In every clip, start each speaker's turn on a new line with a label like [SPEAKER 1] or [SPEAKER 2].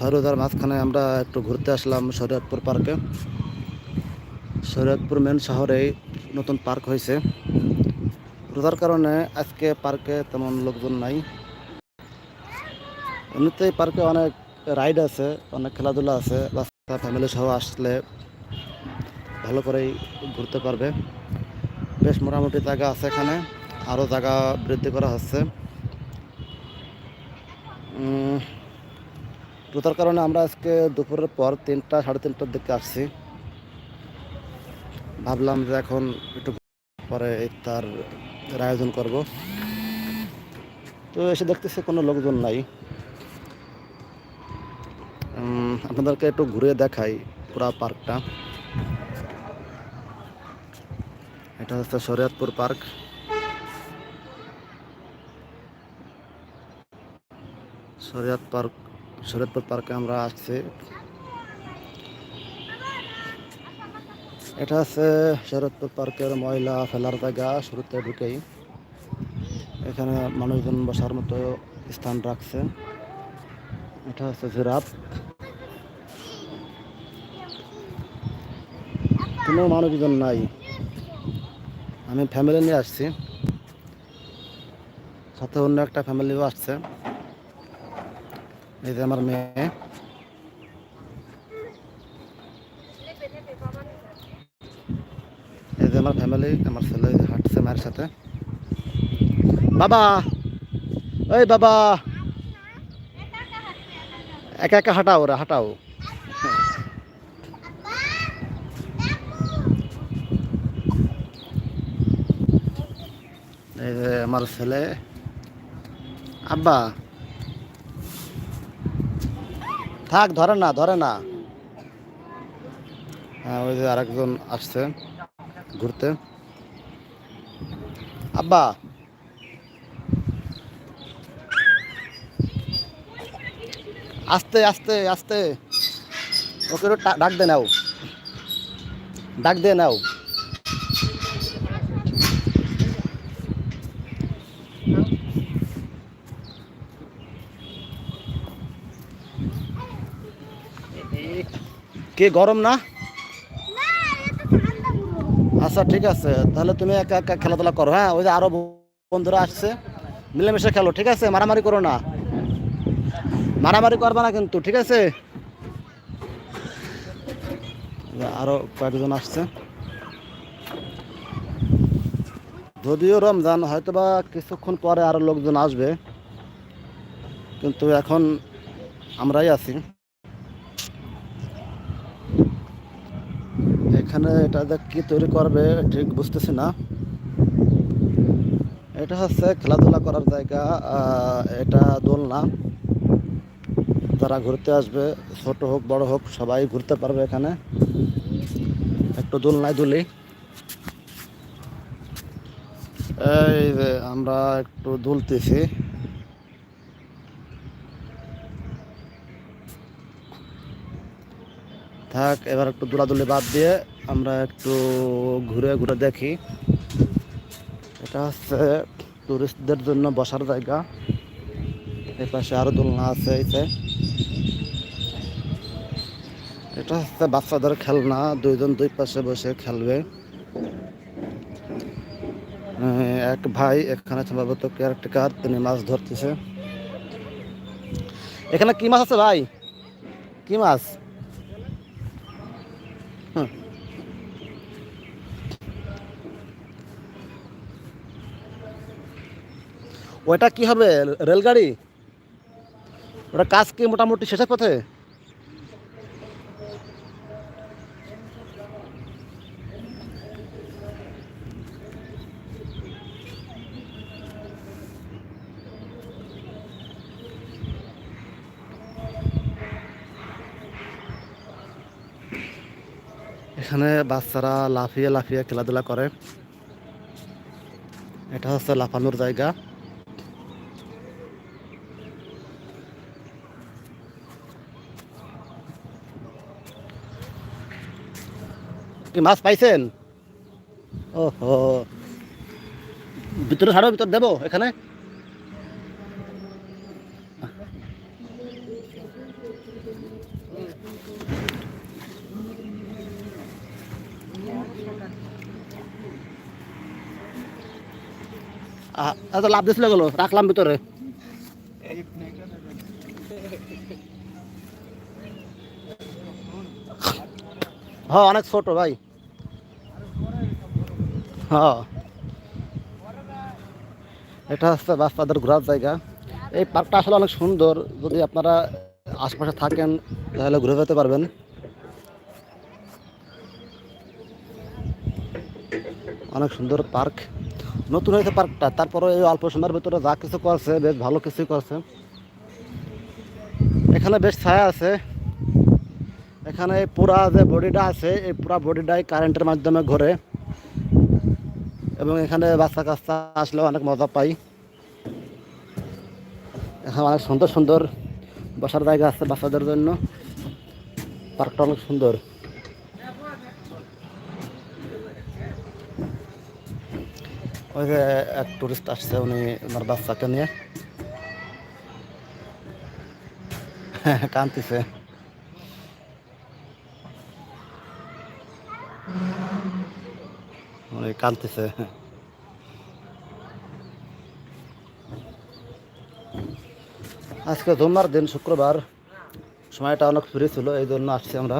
[SPEAKER 1] সরোজার মাঝখানে আমরা একটু ঘুরতে আসলাম শরীয়তপুর পার্কে। শরীয়তপুর মেন শহরেই নতুন পার্ক হয়েছে। রোজার কারণে আজকে পার্কে তেমন লোকজন নাই। এমনিতেই পার্কে অনেক রাইড আছে, অনেক খেলাধুলা আছে, বাচ্চা ফ্যামিলি সহ আসলে ভালো করেই ঘুরতে পারবে। বেশ মোটামুটি জায়গা আছে এখানে, আরও জায়গা বৃদ্ধি করা হচ্ছে। উম, রোজার কারণে আমরা আজকে দুপুরের পর তিনটা সাড়ে তিনটার দিকে আসছি। ভাবলাম যে এখন একটু পরে তার আয়োজন করব। তো এসে দেখতেছি কোনো লোকজন নাই। আপনাদেরকে একটু ঘুরে দেখাই পুরা পার্কটা। এটা হচ্ছে শরীয়তপুর পার্ক। শরীয়ত পার্ক শরীয়তপুর পার্কে আমরা আসছি। এটা হচ্ছে শরৎপুর পার্কের ময়লা ফেলার জায়গা, শুরুতে ঢুকেই। এখানে মানুষজন বসার মতো স্থান রাখছে। এটা হচ্ছে জিরাফ। কোনো মানুষজন নাই। আমি ফ্যামিলি নিয়ে আসছি। সাথে অন্য একটা ফ্যামিলিও আসছে। এই যে আমার মেয়ে। এই যে আমার ফ্যামিলি আমার ছেলে হাঁটছে মায়ের সাথে। বাবা! ওই বাবা! একা একা হাঁটাও ওরা, হাঁটাও। এই যে আমার ছেলে। আব্বা! থাক, ধরে না ধরে না। হ্যাঁ ওই যে আরেকজন আসছে ঘুরতে। আব্বা। আস্তে আস্তে আস্তে। ওকে ডাক দে নাও। ডাক দিয়ে নাও। কে গরম না? আচ্ছা ঠিক আছে। তাহলে তুমি একা একা খেলাধুলা করো হ্যাঁ? ওই যে আরও বন্ধুরা আসছে। মিলেমিশে খেলো ঠিক আছে? মারামারি করো না। মারামারি করবে না কিন্তু ঠিক আছে? আরও কয়েকজন আসছে। যদিও রমজান হয়তো বা কিছুক্ষণ পরে আরও লোকজন আসবে। কিন্তু এখন আমরাই আছি। এখানে এটা কি তৈরি করবে, ঠিক বুঝতেছি না। এটা হচ্ছে খেলাধুলা করার জায়গা এটা দোলনা। যারা ঘুরতে আসবে, ছোট হোক, বড় হোক, সবাই ঘুরতে পারবে এখানে। একটু দোলনায় দুলি। এই যে আমরা একটু দুলতেছি। থাক, এবার একটু দোলাদুলি বাদ দিয়ে আমরা একটু ঘুরে ঘুরে দেখি। এটা হচ্ছে টুরিস্টদের জন্য বসার জায়গা। এই পাশে আরও দোলনা আছে, এই যে। এটা হচ্ছে বাচ্চাদের খেলনা, দুইজন দুই পাশে বসে খেলবে। এক ভাই এখানে সম্ভবত কেয়ারটেকার তিনি মাছ ধরতেছে। এখানে কি মাছ আছে ভাই? কি মাছ? ওটা কি হবে? রেলগাড়ি? ওটা কাজ কি মোটামুটি শেষের পথে? এখানে বাচ্চারা লাফিয়ে লাফিয়ে খেলাধুলা করে। এটা হচ্ছে লাফানোর জায়গা। কি মাছ পাইছেন? ওহো। ভিতরে ছাড়ো ভিতর দেবো এখানে? আহ, লাভ দিছিল গেল রাখলাম ভিতরে হ্যাঁ অনেক ছোট ভাই। হ্যাঁ। এটা হচ্ছে বাচ্চাদের ঘোরার জায়গা। এই পার্কটা আসলে অনেক সুন্দর। যদি আপনারা আশপাশে থাকেন, তাহলে ঘুরে যেতে পারবেন। অনেক সুন্দর পার্ক। নতুন হয়েছে পার্কটা। তারপরে এই অল্প সময়ের ভিতরে যা কিছু করছে, বেশ ভালো কিছুই করছে। এখানে বেশ ছায়া আছে। এখানে পুরা যে বডিটা আছে, এই পুরা বডিটাই কারেন্টের মাধ্যমে ঘোরে। এবং এখানে বাচ্চা কাচ্চা আসলেও অনেক মজা পাই। এখানে অনেক সুন্দর সুন্দর বসার জায়গা আছে বাচ্চাদের জন্য। পার্কটা অনেক সুন্দর। ওই যে এক টুরিস্ট আসছে, উনি ওনার বাচ্চাকে নিয়ে। কান্তিছে কান্তিছে আজকে জুম্মার দিন, শুক্রবার। সময়টা অনেক ফ্রি ছিল, এই জন্য আসছি আমরা।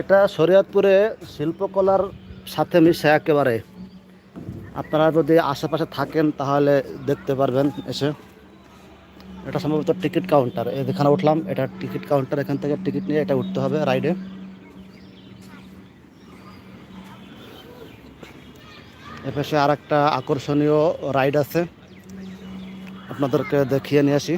[SPEAKER 1] এটা শরীয়তপুরে শিল্পকলার সাথে মিশে একেবারে। আপনারা যদি আশেপাশে থাকেন, তাহলে দেখতে পারবেন এসে। এটা সম্ভবত টিকিট কাউন্টার। এই যেখানে উঠলাম, এটা টিকিট কাউন্টার, এখান থেকে টিকিট নিয়ে এটা উঠতে হবে রাইডে। এপাশে আর একটা আকর্ষণীয় রাইড আছে। আপনাদেরকে দেখিয়ে নিয়ে আসি।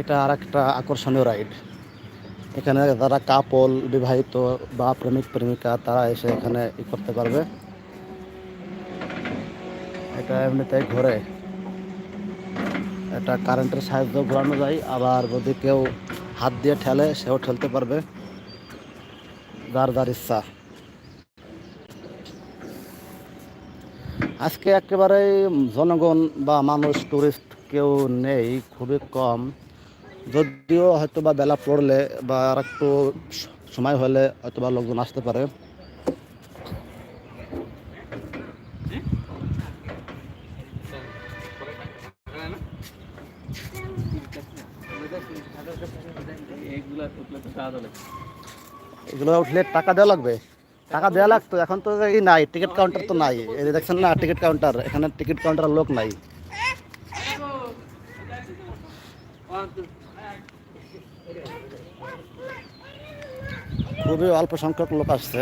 [SPEAKER 1] এটা আর একটা আকর্ষণীয় রাইড। এখানে যারা কাপল, বিবাহিত বা প্রেমিক, প্রেমিকা, তারা এসে এখানে ই করতে পারবে। এটা এমনিতেই ঘোরে। এটা কারেন্টের সাহায্য ঘোরানো যায়। আবার যদি কেউ হাত দিয়ে ঠেলে, সেও ঠেলতে পারবে। যার যার ইচ্ছা। আজকে একেবারেই জনগণ বা মানুষ, টুরিস্ট কেউ নেই, খুবই কম। যদিও হয়তো বা বেলা পড়লে বা আর একটু সময় হলে হয়তো বা লোকজন আসতে পারে। এগুলো উঠলে টাকা দেওয়া লাগবে। টাকা দেওয়া লাগতো, এখন তো এই নাই, টিকিট কাউন্টার তো নাই। এই দেখছেন না, টিকিট কাউন্টার এখানে টিকিট কাউন্টার লোক নাই। খুবই অল্প সংখ্যক লোক আসছে।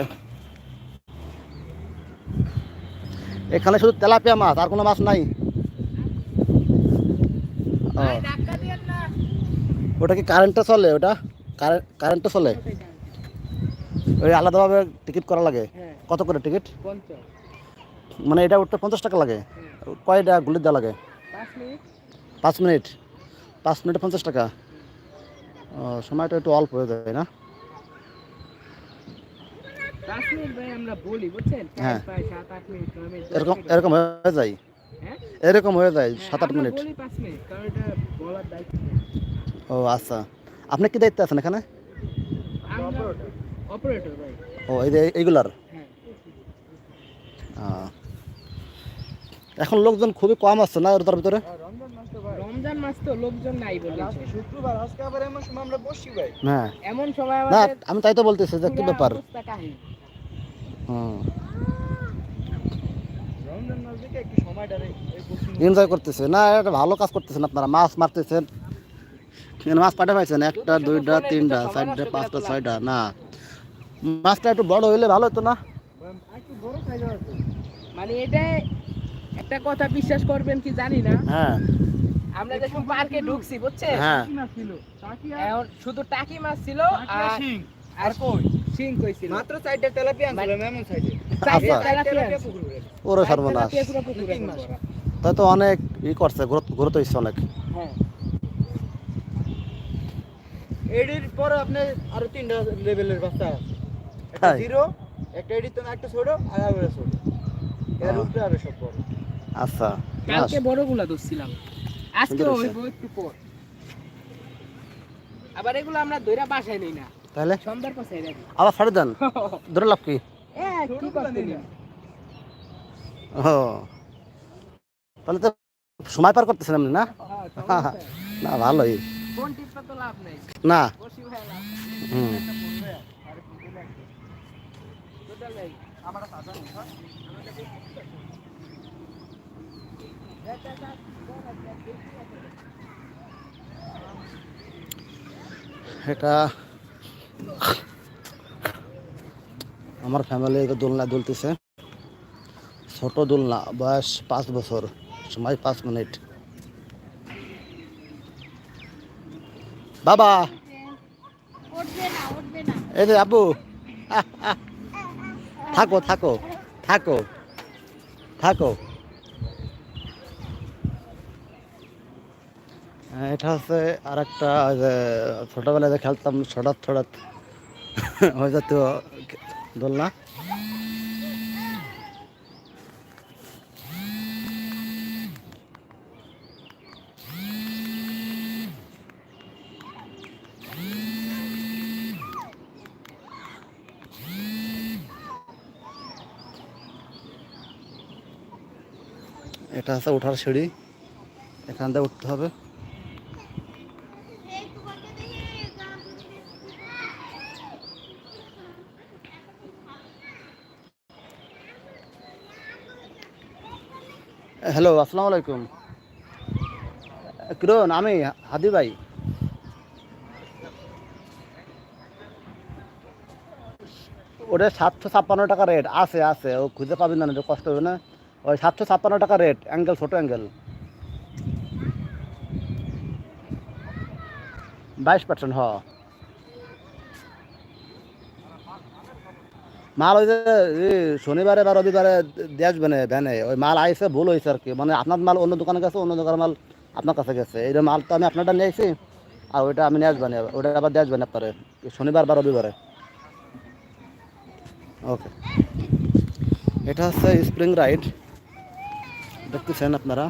[SPEAKER 1] এখানে শুধু তেলাপিয়া মাছ, আর কোনো মাছ নাই। ওটা কি কারেন্টটা চলে ওটা? কারেন্টে চলে? ওই আলাদাভাবে টিকিট করা লাগে? কত করে টিকিট মানে এটা উঠতে পঞ্চাশ টাকা লাগে? কয়টা গুলি দেওয়া লাগে? পাঁচ মিনিট। পাঁচ মিনিটে? পঞ্চাশ টাকা? সময়টা একটু অল্প হয়ে যায় না? হ্যাঁ। এরকম এরকম হয়ে যায়?
[SPEAKER 2] হ্যাঁ?
[SPEAKER 1] এরকম হয়ে যায়
[SPEAKER 2] হ্যাঁ,
[SPEAKER 1] সাত আট মিনিট। ও আচ্ছা। আপনি কি দায়িত্ব আছেন এখানে? ও এই যে এইগুলার?
[SPEAKER 2] হ্যাঁ।
[SPEAKER 1] এখন লোকজন খুবই কম আসছে না ওর তার ভিতরে?
[SPEAKER 2] রমজান মাস তো লোকজন নাই
[SPEAKER 3] শুক্রবার আজকে আবার এমন সময় আমরা বসি ভাই।
[SPEAKER 1] হ্যাঁ।
[SPEAKER 2] এমন সময়
[SPEAKER 1] আমি তাই তো বলতেছি যে কি ব্যাপার। হুম
[SPEAKER 3] রমজান মাস থেকে একটু সময়টা রে এই বসি
[SPEAKER 1] এনজয় করতেছে না এটা ভালো কাজ করতেছেন আপনারা। মাছ মারতেছেন। মাছ পাঠা পাইছেন একটা দুইটা তিনটা চারটা পাঁচটা ছয়টা না। মাছটা একটু বড় হইলে ভালো হতো না?
[SPEAKER 3] একটু
[SPEAKER 2] মানে এটা একটা কথা বিশ্বাস করবেন কি জানি না?
[SPEAKER 1] হ্যাঁ।
[SPEAKER 2] আমরা যখন পার্কে ঢুকছি বুঝছেন?
[SPEAKER 1] হ্যাঁ।
[SPEAKER 3] ছিল।
[SPEAKER 2] শুধু টাকি মাছ ছিল
[SPEAKER 3] আর
[SPEAKER 2] আর কই?
[SPEAKER 3] মাত্র চারটা তেলাপিয়া সাইজে
[SPEAKER 2] চারটে
[SPEAKER 1] আচ্ছা।
[SPEAKER 2] তেলাপিয়া।
[SPEAKER 3] পুকুর।
[SPEAKER 1] ওরে সর্বনাশ। তাই তো অনেক ই করছে অনেক।
[SPEAKER 2] হ্যাঁ।
[SPEAKER 3] এডির পরে আপনি আরও তিনটা লেভেলের বাচ্চা আছে। একটা
[SPEAKER 1] তাই?
[SPEAKER 3] জিরো একটা এডিট তুমি একটা ছোট আর ছোট। এর
[SPEAKER 1] ও।
[SPEAKER 3] উপরে আরও সব বড়।
[SPEAKER 1] আচ্ছা
[SPEAKER 2] কালকে বড়গুলা ধরছিলাম। আজকে একটু পর। আবার এগুলো আমরা দইরা বাসায় নেই না।
[SPEAKER 1] তাহলে? আবার ছাড়ে দেন? ধরে লাভ কি? ও। তাহলে তো সময় পার করতেছেন আপনি না? না ভালোই।
[SPEAKER 2] তো লাভ নাই।
[SPEAKER 1] না।
[SPEAKER 2] ভাই লাভ
[SPEAKER 1] হুম।
[SPEAKER 3] না।
[SPEAKER 1] এটা আমার ফ্যামিলি দোলনা দুলতেছে। ছোট দোলনা, বয়স পাঁচ বছর, সময় পাঁচ মিনিট। বাবা! এই যে আব্বু। থাকো থাকো থাকো থাকো। এটা হচ্ছে আর একটা ছোটবেলায় খেলতাম ছড়াত ছড়াত ওই জাতীয় দোলনা এটা হচ্ছে ওঠার সিঁড়ি। এখান থেকে উঠতে হবে
[SPEAKER 4] এই তোমাকে দেখে গান
[SPEAKER 1] হ্যালো আসসালামু আলাইকুম। কিরণ আমি হাদি ভাই। ওটা সাতশো ছাপ্পান্ন টাকা রেট আছে আছে, ও খুঁজে পাবেন না কষ্ট হবে না। ওই সাতশো ছাপ্পান্ন টাকা রেট অ্যাঙ্গেল ছোটো অ্যাঙ্গেল বাইশ পার্সেন্ট হ। মাল ওই যে শনিবারে বা রবিবারে দিয়ে আসবে না, ভ্যানে। ওই মাল আইসে ভুল হয়েছে আর কি। মানে আপনার মাল অন্য দোকানে গেছে, অন্য দোকানের মাল আপনার কাছে গেছে। এই মাল তো আমি আপনারটা নিয়ে আসি আর ওইটা আমি নিয়ে আসবেন ওইটা আবার দিয়ে আসবেন আপনারে শনিবার বা রবিবারে। ওকে। এটা হচ্ছে স্প্রিং রাইড। দেখতেছেন আপনারা?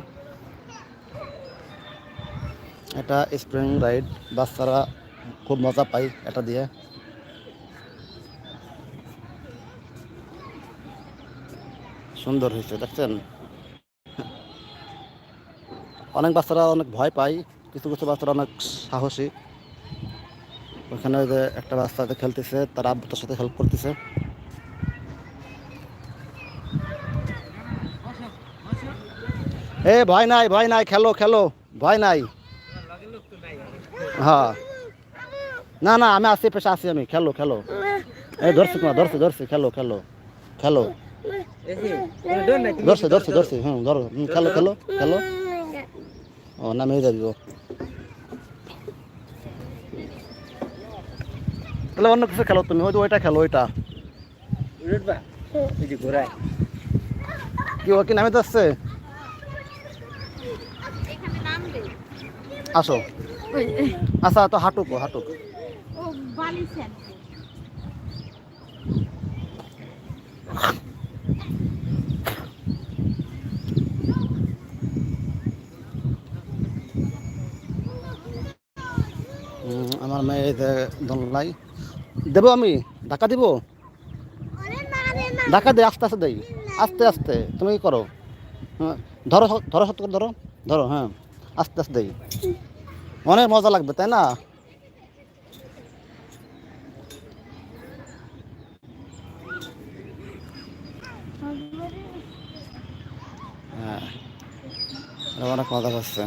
[SPEAKER 1] এটা স্প্রিং রাইড, বাচ্চারা খুব মজা পায় এটা দিয়ে। সুন্দর হয়েছে, দেখছেন? অনেক বাচ্চারা অনেক ভয় পায়, কিছু কিছু বাচ্চারা অনেক সাহসী। ওখানে ওই যে একটা বাচ্চাতে খেলতেছে, তার আব্বুটার সাথে হেল্প করতেছে। এ, ভয় নাই ভয় নাই, খেলো খেলো, ভয় নাই। হ্যাঁ। না না, আমি আসি পেশা আসি আমি, খেলো খেলো। এই ধরছি তোমার, ধরছি ধরছি, খেলো খেলো খেলো। ধরছে ধরছে ধরছে হুম ধরো খেলো খেলো খেলো। ও নামে যাবি ও তাহলে অন্য কিছু খেলো তুমি যে ওইটা খেলো ওইটা। কি ও কি নামে যাচ্ছে?
[SPEAKER 4] এখানে নাম দে
[SPEAKER 1] আসো। আচ্ছা তো হাঁটুক ও হাঁটুক।
[SPEAKER 4] ও বালি
[SPEAKER 1] এই যে দোলনাই দেবো আমি? ধাক্কা দিব? ধাক্কা দে আস্তে আস্তে দেই। আস্তে আস্তে। তুমি কি করো? হ্যাঁ, ধরো ধরো সত্য করে ধরো। ধরো হ্যাঁ আস্তে আস্তে দেই। অনেক মজা লাগবে তাই না? হ্যাঁ অনেক মজা করছে।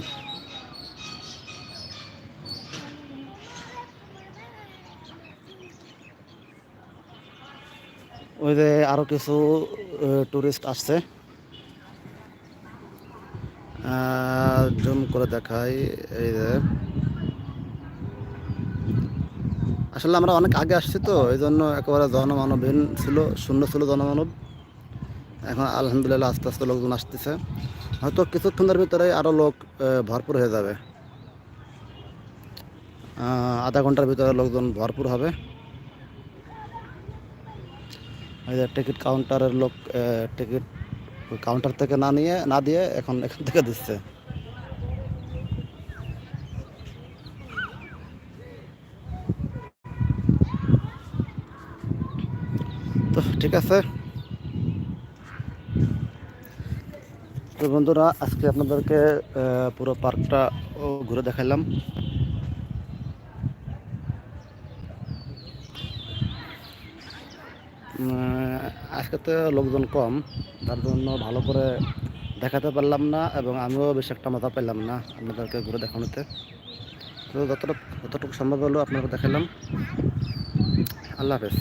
[SPEAKER 1] ওই যে আরও কিছু টুরিস্ট আসছে। জুম করে দেখাই, এই যে। আসলে আমরা অনেক আগে আসছি তো এই জন্য একেবারে জনমানবহীন ছিল, শূন্য ছিল জনমানব। এখন আলহামদুলিল্লাহ আস্তে আস্তে লোকজন আসতেছে। হয়তো কিছুক্ষণের ভিতরে আরও লোক ভরপুর হয়ে যাবে। আধা ঘণ্টার ভিতরে লোকজন ভরপুর হবে। টিকিট কাউন্টারের লোক টিকিট কাউন্টার থেকে না নিয়ে, না দিয়ে এখন এখান থেকে দিচ্ছে। তো ঠিক আছে। তো বন্ধুরা, আজকে আপনাদেরকে পুরো পার্কটা ঘুরে দেখালাম আজকে তো লোকজন কম, তার জন্য ভালো করে দেখাতে পারলাম না এবং আমিও বেশ একটা মজা পেলাম না আপনাদেরকে ঘুরে দেখানোতে। তো যতটুকু যতটুকু সম্ভব হলো আপনাকে দেখালাম। আল্লাহ হাফেজ।